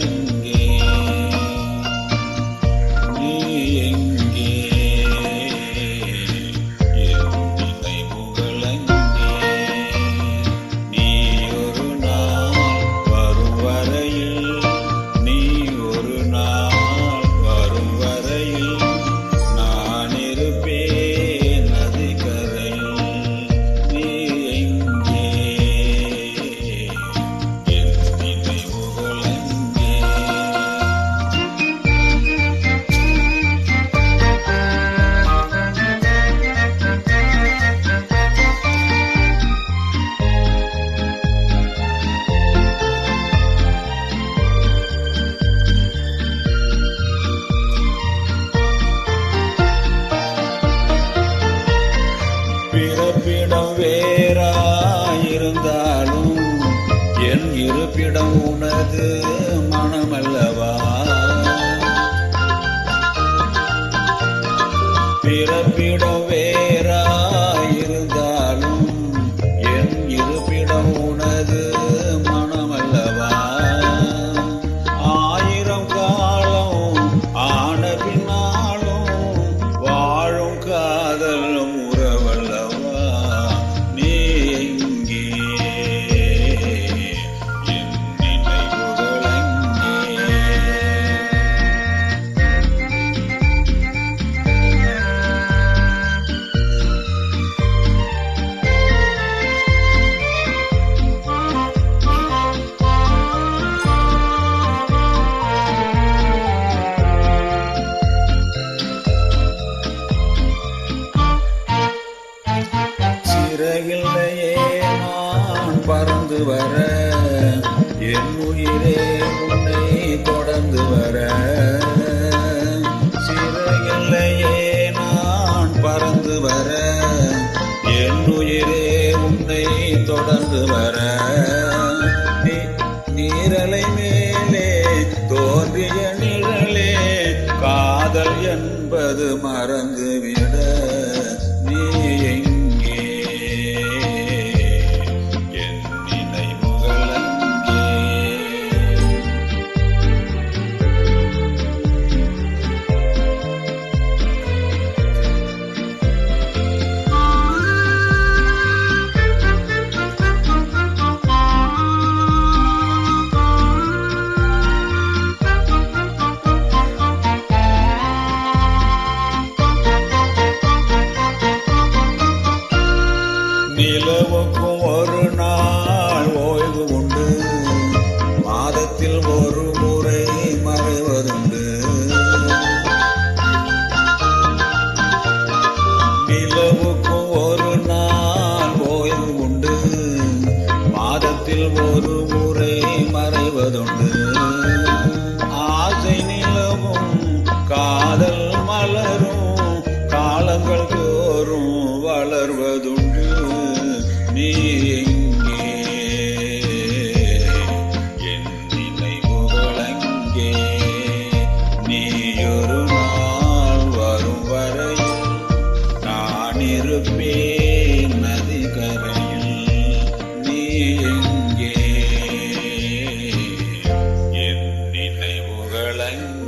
Thank you. இருப்பிடம் உனது மனமல்லவா? பிறப்பிடம் வேறா தொடர்ந்து வர. என் உயிரே உன்னை தொடர்ந்து வர. சிறையில்லையே நான் பறந்து வர. என் உயிரே உன்னை தொடர்ந்து வர. நீரலை மேலே தோன்றிய நிழலே காதல் என்பது மறந்துவி ஒரு முறை மறைவதுண்டு. ஆசை நிலவும் காதல் மலரும் காலங்கள் lạnh.